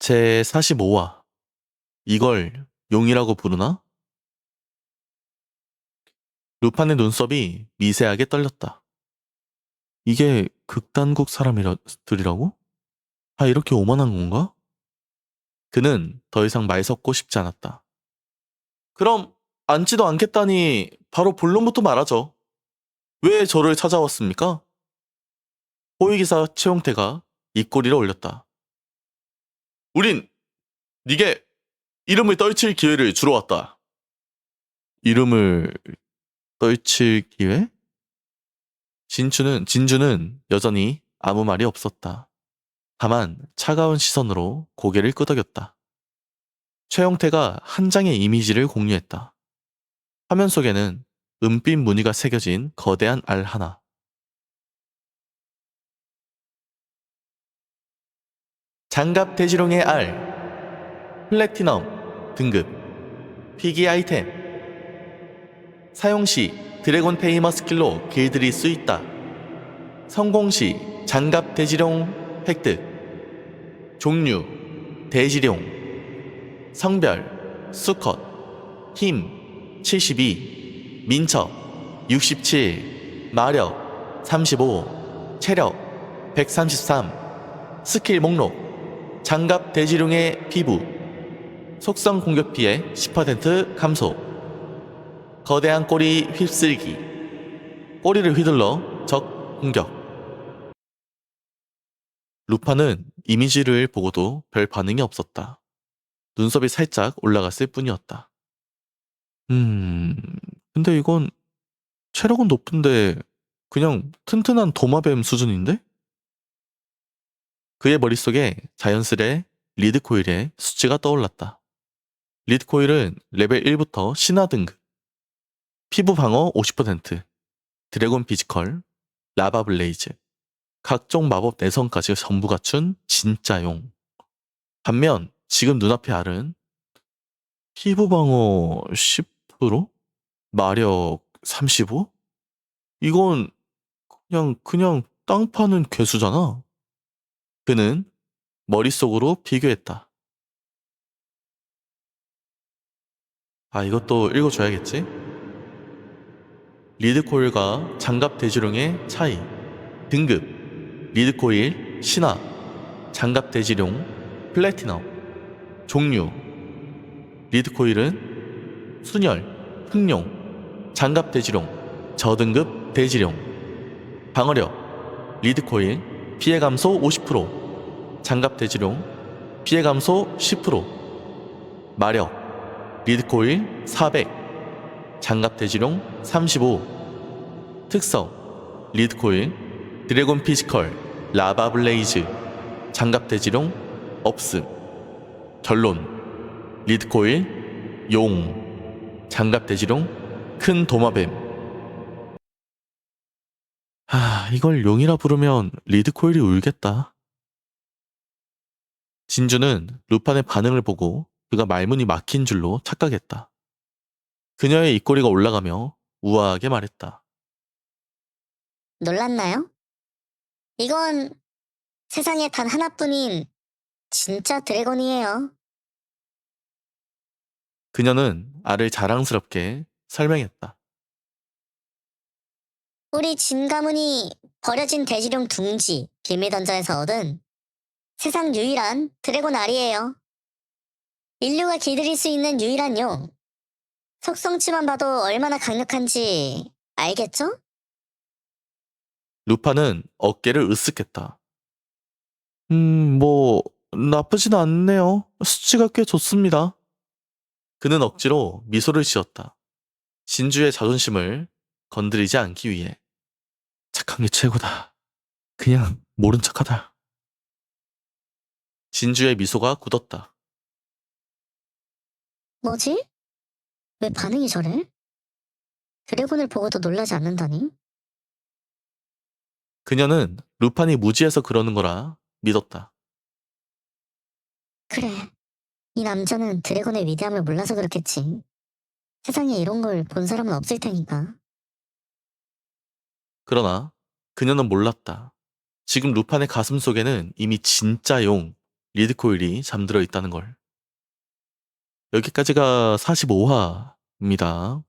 제 45화. 이걸 용이라고 부르나? 루판의 눈썹이 미세하게 떨렸다. 이게 극단국 사람들이라고? 다 이렇게 오만한 건가? 그는 더 이상 말 섞고 싶지 않았다. 그럼 앉지도 않겠다니 바로 본론부터 말하죠. 왜 저를 찾아왔습니까? 호위기사 최용태가 입꼬리를 올렸다. 우린 네게 이름을 떨칠 기회를 주러 왔다. 이름을 떨칠 기회? 진주는 진주는 여전히 아무 말이 없었다. 다만 차가운 시선으로 고개를 끄덕였다. 최영태가 한 장의 이미지를 공유했다. 화면 속에는 은빛 무늬가 새겨진 거대한 알 하나. 장갑 대지룡의 알 플래티넘 등급 피기 아이템. 사용 시 드래곤 테이머 스킬로 길들일 수 있다. 성공 시 장갑 대지룡 획득. 종류 대지룡. 성별 수컷. 힘 72 민첩 67 마력 35 체력 133 스킬 목록 장갑 대지룡의 피부 속성 공격 피해 10% 감소 거대한 꼬리 휩쓸기 꼬리를 휘둘러 적 공격 루파는 이미지를 보고도 별 반응이 없었다. 눈썹이 살짝 올라갔을 뿐이었다. 음, 근데 이건 체력은 높은데 그냥 튼튼한 도마뱀 수준인데? 그의 머릿속에 자연스레 리드코일의 수치가 떠올랐다. 리드코일은 레벨 1부터 신화 등급, 피부 방어 50%, 드래곤 피지컬, 라바 블레이즈, 각종 마법 내성까지 전부 갖춘 진짜용. 반면 지금 눈앞의 알은 피부 방어 10%? 마력 35? 이건 그냥 그냥 땅 파는 괴수잖아. 그는 머릿속으로 비교했다. 아, 이것도 읽어줘야겠지? 리드코일과 장갑 대지룡의 차이. 등급. 리드코일, 신화. 장갑 대지룡, 플래티넘. 종류. 리드코일은 순혈, 흑룡, 장갑 대지룡, 저등급 대지룡. 방어력. 리드코일, 피해 감소 50%, 장갑 대지룡, 피해 감소 10%, 마력, 리드코일 400, 장갑 대지룡 35, 특성, 리드코일, 드래곤 피지컬, 라바 블레이즈, 장갑 대지룡, 없음, 결론, 리드코일, 용, 장갑 대지룡, 큰 도마뱀, 아, 이걸 용이라 부르면 리드코일이 울겠다. 진주는 루판의 반응을 보고 그가 말문이 막힌 줄로 착각했다. 그녀의 입꼬리가 올라가며 우아하게 말했다. 놀랐나요? 이건 세상에 단 하나뿐인 진짜 드래곤이에요. 그녀는 알을 자랑스럽게 설명했다. 우리 진 가문이 버려진 돼지룡 둥지 비밀던전에서 얻은 세상 유일한 드래곤 알이에요. 인류가 길들일 수 있는 유일한 용. 속성치만 봐도 얼마나 강력한지 알겠죠? 루파는 어깨를 으쓱했다. 음, 뭐, 나쁘진 않네요. 수치가 꽤 좋습니다. 그는 억지로 미소를 지었다. 진주의 자존심을 건드리지 않기 위해. 착한 게 최고다. 그냥 모른 척하다. 진주의 미소가 굳었다. 뭐지? 왜 반응이 저래? 드래곤을 보고도 놀라지 않는다니? 그녀는 루판이 무지해서 그러는 거라 믿었다. 그래. 이 남자는 드래곤의 위대함을 몰라서 그렇겠지. 세상에 이런 걸 본 사람은 없을 테니까. 그러나 그녀는 몰랐다. 지금 루판의 가슴 속에는 이미 진짜 용, 리드코일이 잠들어 있다는 걸. 여기까지가 45화입니다.